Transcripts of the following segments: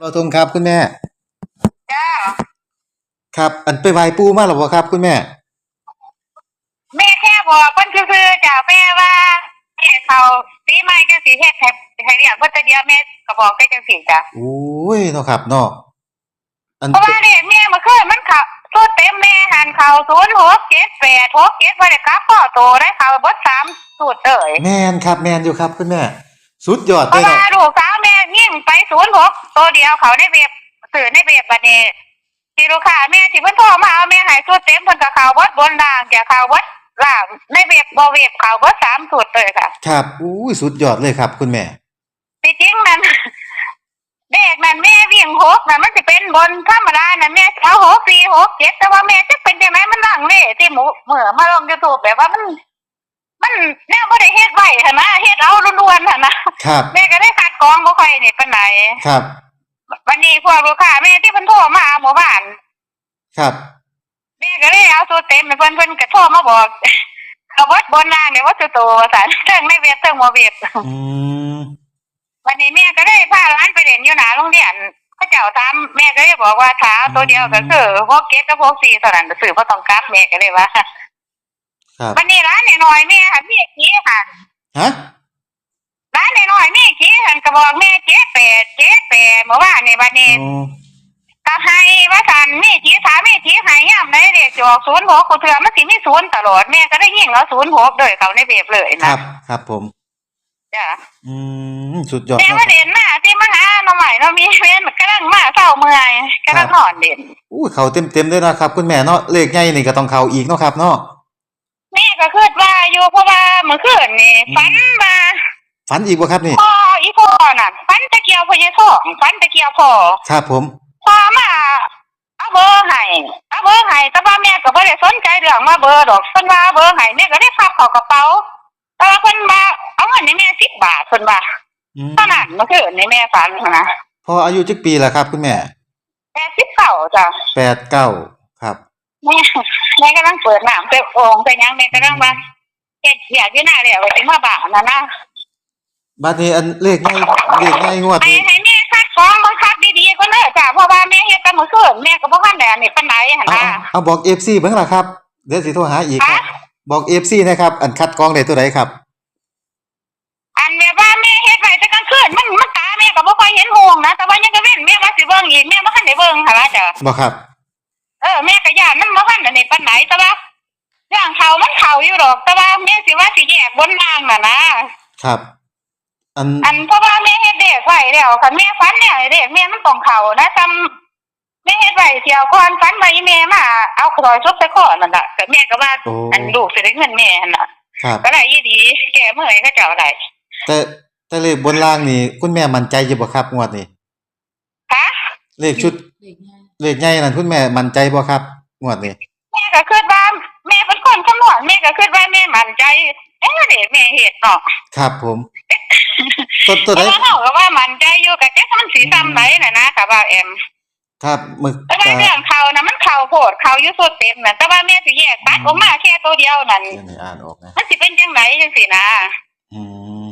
เราตรงครับคุณแม่ จ้า ครับ อันไปไหว้ปู่มาหรอบ่ครับ คุณแม่ แม่แค่บอกเพิ่นซื่อๆจ้าแม่ว่าแม่เขาปีใหม่จังสิเฮ็ดให้ให้เรียกเพิ่นแต่เดียวแม่ก็บอกได้จังสิจ้ะโอ้ยเนาะครับเนาะอันเพราะว่าเด็กแม่เมื่อคืนมันเขาตัวเต็มแม่หันเขา0 6 7 8 6 7บ่ได้กลับพ่อโตได้เขาเบิด3สูตรเอ้ยแม่นครับ แม่นอยู่ครับ คุณแม่ สุดยอดเพเลยราะว่าเนาะลูก สาวแม่ยิ่งไป0 6ตัวเดียวเขาในเว็บสื่อในเว็บบัดนี้ที่ลูกค้าแม่ที่เพิ่นโทรมาเอาแม่ให้สูตรเต็มเพิ่นก็เขาเบิดบนล่างจ้ะเขาเบิดล่างในเว็บบ่เว็บเขาเบิดสามสูตรเลยค่ะ ครับอุ้ยสุดยอดเลยครับ คุณแม่ที่จริงนั้นเด็กนั้นแม่วิ่งหกนะมันจะเป็นบนธรรมดานะแม่เอาหกสี่หกเจ็ดแต่ว่าแม่จะเป็นยังไงมันดังเลยที่หมูเหมือมาลงยูทูบแบบว่ามัน มันแน่บ่ได้เฮ็ดไว้หั่นนะเฮ็ดเอาล้วนๆหั่นนะครับ แม่ ก็ได้คัดกรองบ่ค่อยนี่ปานใดครับ วันนี้พวกลูกค้าแม่ที่เพิ่นโทรมาหมู่บ้าน ครับ แม่ก็เลยเอาสูตรเต็มให้เพิ่นเพิ่นก็โทรมาบอก เอาวัดบนล่างเนี่ยว่าตัวโตสันเทิงในเว็บเทิงบ่เว็บอืมวันนี้แม่ก็ได้พาร้านไปเรียนอยู่หนาโรงเรียนเขาเจ้าถามแม่ก็เลยบอกว่าถ้าเอาตัวเดียวก็คือพวกเก็ตกับพวกซีเท่านั้นสื่อบ่ต้องกลับแม่ก็เลยว่าครับ วันนี้ร้านน้อยๆแม่ค่ะมีขี้ค่ะฮะร้านน้ อยๆมีขี้หันก็บอกแม่เจ๊แปดเจ๊แปดเมื่อวานนี่วันนี้อ๋อก็ให้ว่าสันมีขี้ถามมีขี้ให้ย่ำได้เด็กจะออกศูนย์หกกูเถื่อมันสิมีศูนย์ตลอดแม่ก็ได้ยิงเอาศูนย์หกเลยเขาในเว็บเลยคนะรับ ครับผมจ้ะอืมสุดยอดแม่เนาะว่าเด่นมาที่มาหาหน่อใหม่เราะมีเว้นกำลังมาเศร้าเมื่อยกำลังนอนเด่นอู้เขาเต็มๆเลยนะครับคุณแม่เนาะเลขใหญ่นี่ก็ต้องเข้าอีกเนาะครับเนาะแม่ก็คิดว่าอยู่เพราะว่าเมื่อคืนนี่อืมฝันมา ฝันอีกบ่ครับนี่ พ่ออีพ่อน่ะฝันตะเกียวพญาทองฝันตะเกียวพ่อครับผม พ่อมาเอาเบอร์ให้เอาเบอร์ให้แต่ว่าแม่ก็บ่ได้สนใจเรื่องมาเบอร์ดอกเพิ่นว่าเอาเบอร์ให้แม่ก็ได้พับเข้ากระเป๋าแต่ว่าเพิ่นมาเอาเงินให้แม่10บาทเพิ่นว่าอืมเท่านั้นเมื่อคืนนี่แม่ฝันนะพออายุจักปีแล้วครับ คุณแม่แม่19จ้ะแปดเก้าครับ แม่แม่กำลังเปิดน้ำเปิดโอ่งไปยังแม่กำลังว่าเฮ็ดอยากอยู่หน้าแล้วว่าสิมาบ้านนั่นนะ บัดนี้อันเลขใหญ่เลขใหญ่งวดให้นี้ให้แม่คัดกรองบังคับดีๆก็เด้อจ้ะเพราะว่าแม่เฮ็ดแต่มื้อคืนแม่ก็บ่ทันได้อันนี้ปานใดหั่นเอานะเอาเอาบอก FC เบิ่งล่ะครับ เดี๋ยวสิโทรหาอีกครับฮะบอก FC นะครับ อันคัดกรองได้ตัวใดครับ อันแบบว่าแม่เฮ็ดไว้แต่กลางคืนมันมันตาแม่ก็บ่ค่อยเห็นหงนะ แต่ว่ายังก็เว้นแม่ว่าสิเบิ่งอีกแม่บ่ทันได้เบิ่งหั่นล่ะจ้ะบอกครับ เออแม่ก็ย่านมันบ่ทันอันนี้ปานไหนแต่ว่าเรื่องเขามันเขาอยู่ดอก แต่ว่าแม่สิว่าสิแยกบนล่างน่ะนะครับ อันอันเพราะว่าแม่เฮ็ดเด็กไว้แล้วคันแม่ฝันเนี่ยเด็กแม่มันต้องเข้านะจำแม่เฮ็ดไว้เที่ยวก่อนฝันไว้แม่มาเอาคอยซุบใส่คอนั่นน่ะก็แม่ก็ว่าโอ้อันลูกสิได้เงินแม่หั่นน่ะครับก็ได้ยี่ดีแก่เมื่อยก็เจ้าได้แต่แต่เลขบนล่างนี่คุณแม่มั่นใจอยู่บ่ครับงวดนี้ฮะเลขชุดเด็กง่ายเลขใหญ่นั่นคุณแม่มั่นใจบ่ครับงวดนี้แม่ก็คิดว่าแม่เป็นคนคำนวณแม่ก็คิดว่าแม่มั่นใจเอ๊ะเด็กแม่เฮ็ดเนาะ ครับผม ตัวตัวแต่ใดว่าเฮาก็ว่ามั่นใจอยู่ก็จักมันสิซ้ำไหนน่ะนะก็ว่าแอม ครับมึกแต่ว่าเรื่องเขาน่ะมันเข้าโพดเข้าอยู่สุดเต็มน่ะแต่ว่าแม่สิแยกตัดออกมาแค่ตัวเดียวนั่นเดี๋ยวนี้อ่านออกนะมันสิเป็นจังไดจังซี่นะอืม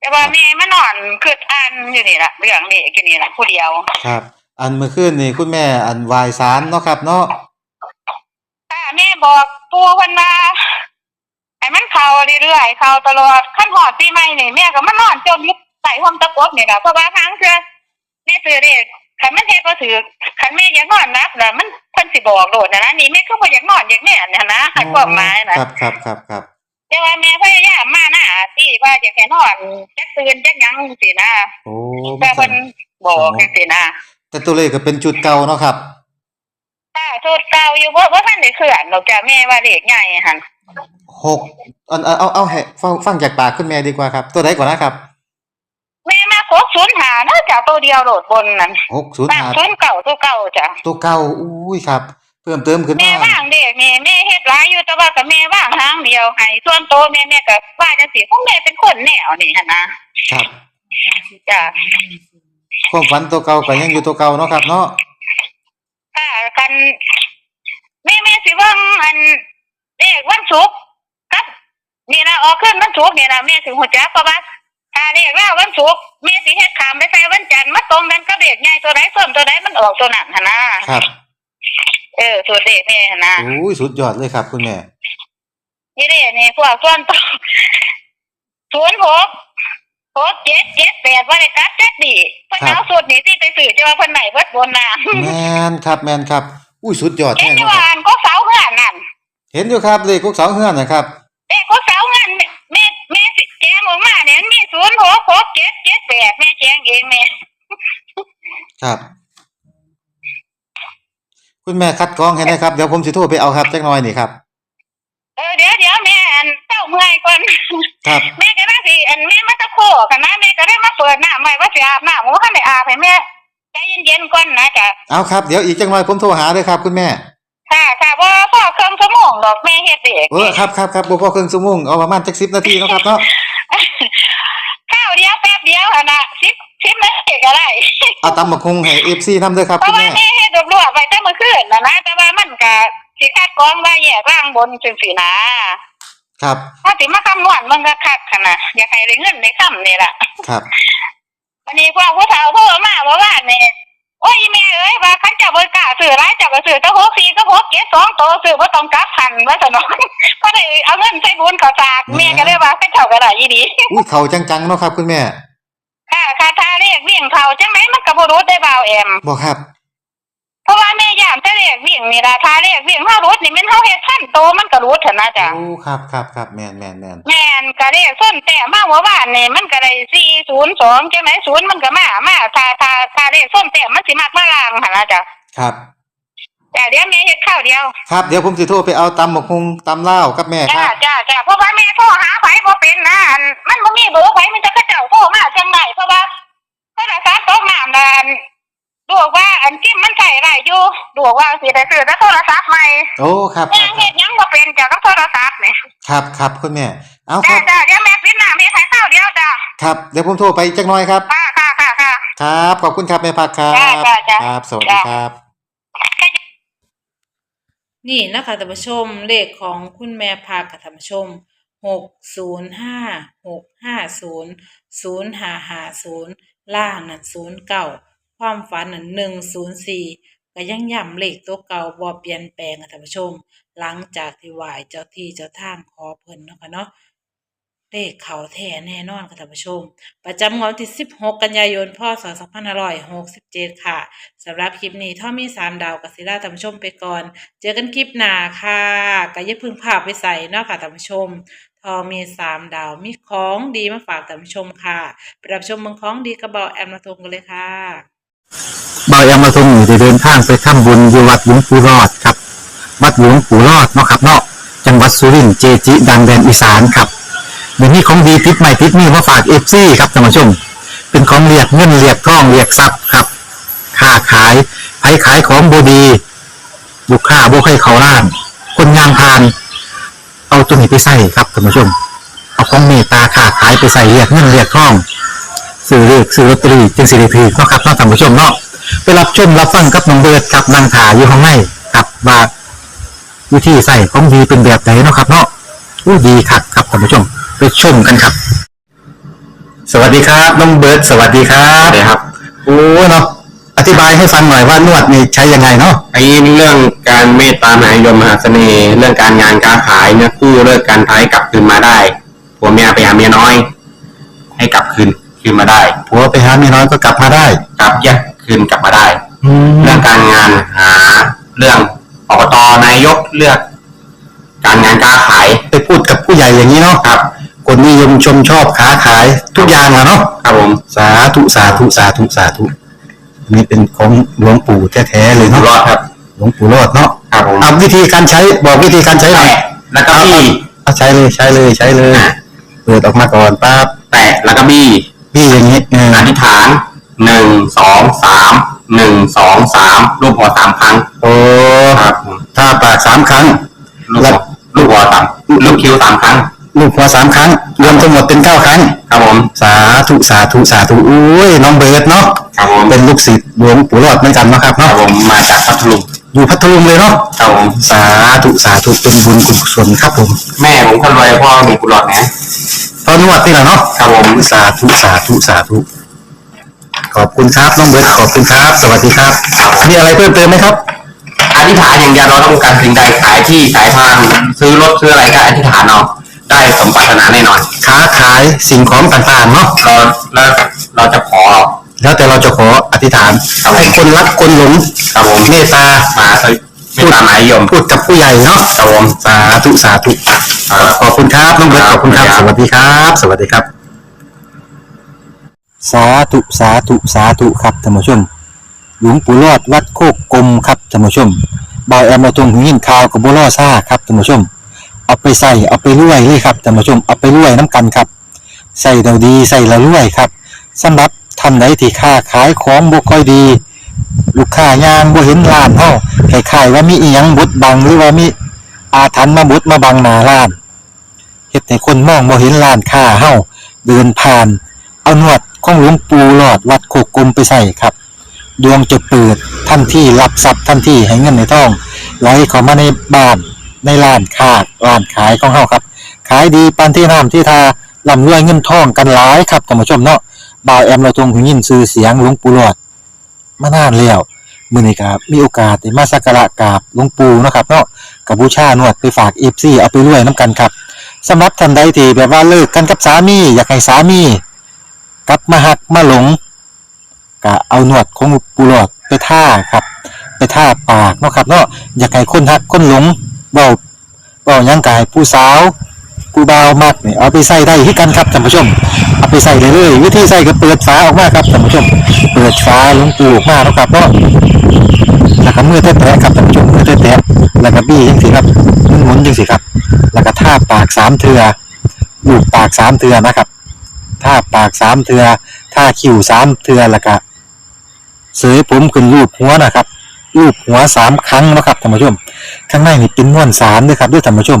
แต่ว่าแม่มานอนคืออ่านอยู่นี่ล่ะเรื่องนี้กี่นี่ล่ะผู้เดียว ครับ อันเมื่อคืนนี่คุณแม่อันวายสารเนาะครับ เนาะถ้าแม่บอกปู่เพิ่นว่าให้ มันเข้าเรื่อยๆเข้าตลอดขั้นฮอดปีใหม่นี่แม่ก็มานอนจมอยู่ใต้ห้องตะกบนี่ล่ะเพราะว่าทางเทื่อแม่ซื้อเด็กคันมันเฮ็ดบ่ถือคันแม่อยากนอนนับน่ะมันเพิ่นสิบอกโดดนะนะนี่แม่ก็บ่อยากนอนอย่างแม่น่ะนะให้ความหมายน่ะครับครับครับครับแต่ว่าแม่พยายามมาหน้าที่ว่าอยากให้นอนจักตื่นจักหยังจังซี่นะโอ้แต่เพิ่นบอกจังซี่นะแต่ตัวเลขก็เป็นจุดเก่าเนาะครับถ้าชุดเก่าอยู่บ่บ่ทันได้เคลื่อนดอกจ้ะแม่ว่าเลขใหญ่หั่น หกอันเอาเอาเอาให้ฟังฟังจากปากคุณแม่ดีกว่าครับ ตัวใดก่อนนะครับแม่มา605เนาะจ้ะตัวเดียวโหลดบนนั่นหกศูนย์บ้านห้าศูนย์เก่าตัวเก่าจ้ะตัวเก่าอุ้ยครับ เพิ่มเติมขึ้นแม่มาว่างเด็กนี่แม่เฮ็ดหลายอยู่แต่ว่าก็แม่ว่างทางเดียวให้ส่วนโตวแม่แม่ก็ว่าจังซี่พวกแม่เป็นคนแนวนี่หั่นนะครับจ้ะความฝันตัวเก่าก็ยังอยู่ตัวเก่าเนาะครับ เนาะถ้าคันแม่แม่สิเบิ่งอัน เลขวันศุกร์กับนี่นะออกขึ้นวันศุกร์นี่นะแม่ถึงหัวจักเพราะว่าทถ้าเรียกว่าวันศุกร์แม่สิเฮ็ดขามไปใส่วันจันทร์มาตรงกันก็เด็กใหญ่ตัวไหนเพิ่มตัวไหนมันออกตัวนั้นหั่นนะครับเออตัวเด็กแม่หั่นนะโอ้ยสุดยอดเลยครับ คุณแม่นี่เด้นี่พวกส่วนตัวศูนย์หกหกเจ็ดเจ็ดแปดว่าได้กลับแจ็คดีเพิ่นเอาสูตรนี้ที่ไปสื่อจะว่าเพิ่นไหนเบิดบนน่ะแมนครับแมนครับ อุ้ยสุดยอดเห็แท้นอยู่นะคว่ารับอันก็เสาเฮือนนั่น เห็นอยู่ครับเลขกุ๊กเสาเฮือนนะครับเด็กก็เสาเงินแม่แม่แม่สิแจ้งออกมาเนี่ยมันมีศูนย์หกหกเจ็ดเจ็ดแปดแม่แจ้งเองแม่ครับ คุณแม่คัดกรองให้นะครับเดี๋ยวผมสิโทรไปเอาครับจักหน่อยนี่ครับ เออเดี๋ยวเดี๋ยวแม่อันเจ้าเมื่อยก่อนครับ แม่ก็น่าสิอันแม่มาตะโคกันนะแม่ก็ได้มาเปิดหน้าใหม่ว่าสิอาบน้ำผมว่าให้อาบให้แม่ใจเย็นๆก่อนนะจ๊ะเอาครับเดี๋ยวอีกจักหน่อยผมโทรหาเลยครับ คุณแม่ ค่ะค่ะว่าพ่อเครื่องสมองดอกแม่เฮ็ดเด็กเออครับครับครับบ่พอครึ่งชั่วโมงเอาประมาณจัก10นาทีเนาะครับเนาะข้าวเดียวแป๊บเดียวหั่นน่ะสิบสิบนาทีก็ได้เอาตำบักคงให้ FC นำเด้อครับเพคุราะณว่าแม่ แม่เฮ็ดรวบๆไปแต่เมื่อคืนนะนะแต่ว่ามันก็สิคัดกรองว่าแยกร่างบนจังซี่นะครับ ถ้าสิมาคำนวณมันก็คักคั่นน่ะอยากให้ได้เงินได้คำนี่ล่ะ ครับ วันนี้พวกผู้เฒ่าโทรมาว่าว่าเนี่ย โอ้ยแม่เอ้ยว่าคันเจะบ่กล้าซื้อหลายเจ้าก็ซื้อแต่หกสี่ก็หกเจ็ดสองโตซื้อบ่ต้องกลับพันว่าสนอง ก็ได้เอาเงินใส่บุญเข้าสากแม่ก็เลยว่าไปเจ้าก็ได้อีดีอุ้ยเขาจังๆเนาะครับ คุณแม่ค่ะค่ะถ้าเรียกวิ่งเขาจังไหนมันก็บ่รู้ได้เบาแอมบ่ครับ เพราะว่าแม่ย่านแต่เรียกวิ่งนี่ล่ะถ้าเรียกวิ่งเฮารู้นี่มันเฮาเฮ็ดพันโตมันก็รู้เถอะนะจ๊ะโอ้ครับครับครับแม่นแม่นแม่นแม่นก็เรียกส้นแต่มาหัวบ้านนี่มันก็ได้402จังไหน0มันก็มามาถ้าถ้าถ้าเรียกส้นแต่มันสิมักมาลางหั่นนะจ๊ะครับ แต่เดี๋ยวแม่เฮ็ดข้าวเดียว ครับเดี๋ยวผมสิโทรไปเอาตำบักคงตำลาวกับแม่คจ้ารับ จ้าจ้าเพราะว่าแม่โทรหาไผบ่เป็นนะอันมันบ่มีเบอร์ไผมันจะกระเจ้าโทรมาจังไดเพราะว่าโทรศัพท์ตกน้ำนั่นดูว่าอันจิ้มมันใช้ได้อยู่ดูว่าสิ ได้ซื้อแต่โทรศัพท์ใหม่โอ้ครับคแม่รับคเฮ็รับดหยังบ่เป็นจ้ะกับโทรศัพท์นี่ครับครับคุณแม่เอาคจ้ารับจ้าเดี๋ยวแม่ปิดหน้าแม่ขายข้าวเดียวจ้าครับเดี๋ยวผมโทรไปจักหน่อยครับ ค่ะค่ะค่ะค่ะ ครับขอบคุณครับแม่พักครับจ้าจ้าจ้า ครับสวัสดีครับ นี่นะคะท่านผู้ชมเลขของคุณแม่พากับท่านผู้ชมหกศูนย์ห้าหกห้าศูนย์ศูนย์ห้าห้าศูนย์ล่างนั่นศูนย์เก้าความฝันนั่นหนึ่งศูนย์สี่ ก็ยังย้ำเลขตัวเก่าบ่เปลี่ยนแปลงค่ะท่านผู้ชม หลังจากที่ไหวเจ้าที่เจ้าทางขอเพิ่นเนาะค่ะเนาะเลขเขาแท้แน่นอนค่ะท่านผู้ชม ประจำงวดวันที่ 16 กันยายน พศ 2567 ค่ะสำหรับคลิปนี้ถ้ามี 3 ดาวกับศิลาท่านผู้ชมไปก่อน เจอกันคลิปหน้าค่ะก็อย่าพึ่งพาไปใส่เนาะค่ะท่านผู้ชมทอมี 3 ดาวมีของดีมาฝากท่านผู้ชมค่ะ ไปรับชมเมืองของดีกระเบาแอมมาทงกันเลยค่ะ บายามาทรงอยู่ได้เดินทางไปทำบุญอยู่วัดหลวงปู่รอดครับ วัดหลวงปู่รอดเนาะครับเนาะจังหวัดสุรินทร์เจจิ ดังแดนอีสานครับเดี๋ยวนี้ของดีติดใหม่ติดนี่มาฝากเอฟซีครับท่านผู้ชม เป็นของเรียกเงินเรียกทองเรียกทรัพย์ครับค้าขายไผขายของบดีบุกค้าบุกให้เขาล้าน คนงานพาน เอาตัวนี้ไปใส่ครับท่านผู้ชม เอาของเมตตาค้าขายไปใส่เรียกเงินเรียกทอง ซื้อเลขซื้อลอตเตอรี่จึงสิริพีกเนาะครับเนาะท่านผู้ชมเนาะไปรับชมรับฟังกับน้องเบิร์ดกับนางถาอยู่ข้างในกับว่าวิธีใส่ของดีเป็นแบบไหนเนาะครับเนาะอู้ดีคักครับท่านผู้ชมไปชมกันครับ สวัสดีครับน้องเบิร์ดสวัสดีครับสวัสดีครับโอ้เนาะอธิบายให้ฟังหน่อยว่านวดนี่ใช้ยังไงเนาะไอ้เรื่องการเมตตามหานิยมมหาเสน่ห์เรื่องการงานการขายเนี่ยคู่เลิกการท้ายกลับคืนมาได้ผัวเมียไปหาเมียน้อย ให้กลับคืน คืนมาได้ผัวไปหาเมียน้อยก็กลับมาได้ กลับแยกคืนกลับมาได้แล้เรื่วองการงานหาเรื่องอบตนายกเลือก การงานการขายไปพูดกับผู้ใหญ่อย่างนี้เนาะครับ คนนิยมชมชอบค้าขายทุกอย่างอะเนาะครับผมสาธุสาธุสาธุสาธุอันนี้เป็นของหลวงปู่แท้ๆเลยอยู่เนาะรอดครับหลวงปู่รอดเนาะครับผมเอาวิธีการใช้บอกวิธีการใช้หน่อย แตะแล้วก็บี้เอาใช้เลยใช้เลยใช้เลย เปิดออกมาก่อนปั๊บแตะแล้วก็บี้ พี่อย่างนี้เอออธิษฐานหนึ่งสองสามหนึ่งสองสามรูปหัวสามครั้งโอ้ครับผมถ้าปากสามครั้งลูกหัวลูกหัวสามลูกคิ้วสามครั้งลูกหัวสามครั้ง รวมทั้งหมดเป็นเก้าครั้ง ครับผมสาธุสาธุสาธุอุ้ยน้องเบิร์ดเนาะครับผมเป็นลูกศิษย์หลวงปู่รอดเหมือนกันเนาะครับครับเนาะผมมาจากพัทลุง อยู่พัทลุงเลยเนาะครับผมสาธุสาธุเป็นบุญกุศลครับผมแม่ผมคนรวยพ่อมีกุหลาบนะตอนนวดนี่แหละเนาะครับผมสาธุสาธุสาธุขอบคุณครับน้องเบิร์ตขอบคุณครับ สวัสดีครับ มีอะไรเพิ่มเติมไหมครับ อธิษฐานอย่างเดียวเราต้องการสิ่งใดขายที่ขายทางซื้อรถซื้ออะไรก็อธิษฐานเอาได้สมปรารถนาแน่นอนค้าขายสิ่งของต่างๆเนาะเราแล้วเราจะขอ แล้วแต่เราจะขออธิษฐานครับผมให้คนรักคนหลงครับผม เมตตามาสไม่ตามหมายยมพูดกับผู้ใหญ่เนาะครับผม สาธุสาธุครับขอบคุณครับน้องเบิร์ตขอบคุณครับสวัสดีครับ สวัสดีครับ สาธุสาธุสาธุครับท่านผู้ชม หลวงปู่รอดวัดโคกกลมครับท่านผู้ชมบอยแอมมาตรงหูยินข่าวกับบัวล่อซ่าครับท่านผู้ชม เอาไปใส่เอาไปรวยเลยครับท่านผู้ชมเอาไปรวยน้ำกันครับใส่เราดีใส่เรารวยครับสำหรับ ท่านใดที่ค้าขายของบ่ค่อยดี ลูกค้ายางบ่เห็นร้านเฮาคล้ายว่ามีอีหยังบดบังหรือว่ามีอาถรรพ์มาบดมาบังหน้าร้านเฮ็ดให้คนมองบ่เห็นร้านค้าเฮาเดินผ่าน เอาหนวดของหลวงปู่หลอดวัดโคกกลมไปใส่ครับ ดวงจะเปิดทันที่รับทรัพย์ทันที่ให้เงินในท้องไหลเข้ามาในบ้านในร้านค้าร้านขายของเฮาครับ ขายดีปานที่น้ำที่ทาร่ำรวยเงินทองกันหลายครับท่านผู้ชมเนาะ บ่าวแอมเราทรงหูยินชื่อเสียงหลวงปู่หลอดมานานแล้วมื้อนี้ก็มีโอกาสได้มาสักการะกราบหลวงปู่เนาะครับเนาะกับบูชานวดไปฝาก FC เอาไปรวยนํกันครับสำหรับท่านใดที่แบบว่าเลิกกันกับสามีอยากให้สามีกลับมาหักมาหลงก็เอาหนวดของปูหลอดไปท่าครับ ไปท่าปากเนาะครับเนาะอยากให้คนหักคนหลงเบาเบายังกายผู้สาว ผู้บ่าวมักนี่เอาไปใส่ได้ที่กันครับท่านผู้ชม เอาไปใส่เลยเลยวิธีใส่ก็เปิดฝาออกมาครับท่านผู้ชม เปิดฝาลงปูออกมาเนาะครับเนาะแล้วก็มือแตะๆครับท่านผู้ชมมือแตะๆแล้วก็บี้จังสิครับหมุนๆจังสิครับ แล้วก็ท่าปากสามเทือลูบปากสามเทือนะครับท่าปากสามเทือท่าคิ้วสามเทือแล้วก็เสยผมขึ้นรูปหัวนะครับรูปหัวสามครั้งนะครับท่านผู้ชม ข้างในนี่เป็นม้วนสารด้วยครับด้วยท่านผู้ชม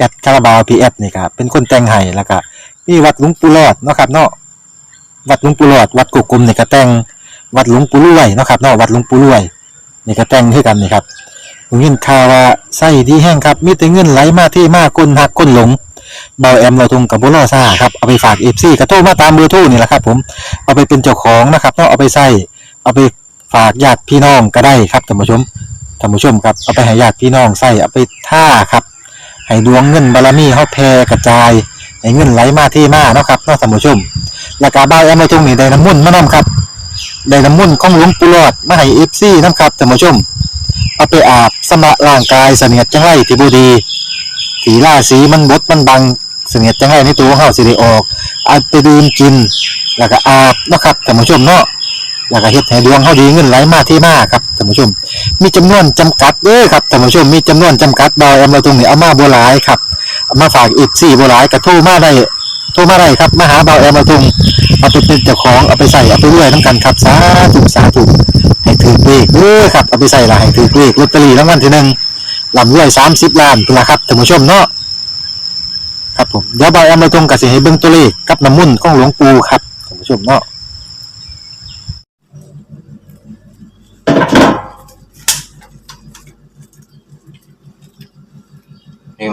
แอดคาราบาวพีแอดนี่ครับเป็นคนแต่งให้แล้วก็มีวัดหลวงปู่หลอดเนาะครับเนาะวัดหลวงปู่หลอด วัดกุกกลมนี่ก็แต่งวัดหลวงปู่รวยเนาะครับเนาะวัดหลวงปู่รวยนี่ก็แต่งให้กันนี่ครับผมยินข่าวว่าไส้ดีแห้งครับมีแต่เงินไหลมาที่มาคนหักคนหลงเบาแอมเราทงกับบุรอซ่าครับเอาไปฝากเอฟซีกระโทรมาตามเบอร์โทรนี่แหละครับผมเอาไปเป็นเจ้าของนะครับเนาะเอาไปใส่เอาไปฝากญาติพี่น้องก็ได้ครับท่านผู้ชมท่านผู้ชมครับเอาไปให้ญาติพี่น้องใส่เอาไปท่าครับ ให้ดวงเงินบารมีเฮาแผ่กระจาย ให้เงินไหลมาที่มาเนาะครับเนาะท่านผู้ชมแล้วก็เบาแอมเราทงนี่ได้น้ำมุ่นมานํครับได้น้ำมุ่นของหลวงปู่หลอดมาให้เอฟซีนํครับท่านผู้ชมเอาไปอาบสำระร่างกายเสนียดจังไรที่บูดีสีล่าสีมันบดมันบังเสนียดจังไรในตัวของเฮาสิได้ออกเอาไปดื่มกิน แล้วก็อาบเนาะครับท่านผู้ชมเนาะแล้วก็เฮ็ดให้ดวงเฮาดีเงินไหลมาที่มาครับ ท่านผู้ชม มีจำนวนจำกัดเด้อครับท่านผู้ชมมีจำนวนจำกัดดอยเอามาตรงนี้เอามาโบ่หลายครับเอามาฝากอีก4บ่หลายก็โทรมาได้โทรมาได้ครับมาหาเบาแอมมาตรงเอาไปเป็นเจ้าของเอาไปใส่เอาไปรวยนํกันครับสาธุสาธุให้ถือเลขเด้อครับเอาไปใส่ละให้ถือเลขลอตเตอรี่รางวัลที่หนึ่งลำรวยสามสิบล้านเป็นละครับท่านผู้ชมเนาะครับผมเดี๋ยวบอยเอามาตรงกับสิให้เบิ่งตัวเลขกับน้ำมุ่นต์ของหลวงปู่ครับท่านผู้ชมเนาะ นี่คุณ